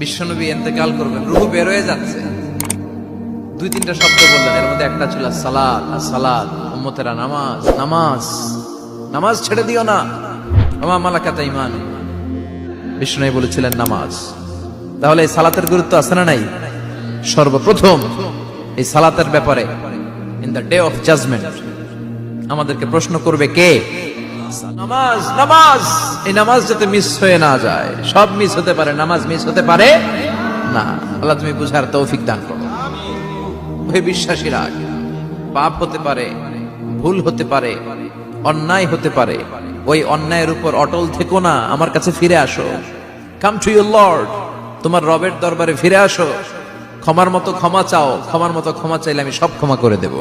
বিশ্বনবী এতেকাল করবেন, রুহু বের হয়ে যাচ্ছে। দুই, তিনটা শব্দ বললেন, এর মধ্যে একটা ছিল সালাদ সালাদ উম্মতেরা নামাজ নামাজ নামাজ ছেড়ে দিও না। আমা মালাকাতা ইমান বিষ্ণু বলেছিলেন, নামাজ। তাহলে এই সালাতের গুরুত্ব আছে না নাই? সর্বপ্রথম এই সালাতের ব্যাপারে in the day of judgement আমাদেরকে প্রশ্ন করবে কে? নামাজ নামাজ। এই নামাজ যাতে মিস হয়ে না যায়। সব মিস হতে পারে, নামাজ মিস হতে পারে না। আল্লাহ তুমি বুঝার তৌফিক দান করো। পাপ হতে পারে, ভুল হতে পারে, অন্যায় হতে পারে, ওই অন্যায়ের উপর অটল থেকো না, আমার কাছে ফিরে আসো। কাম টু ইউর লর্ড তোমার রবের দরবারে ফিরে আসো। ক্ষমার মতো ক্ষমা চাও, ক্ষমার মতো ক্ষমা চাইলে আমি সব ক্ষমা করে দেব।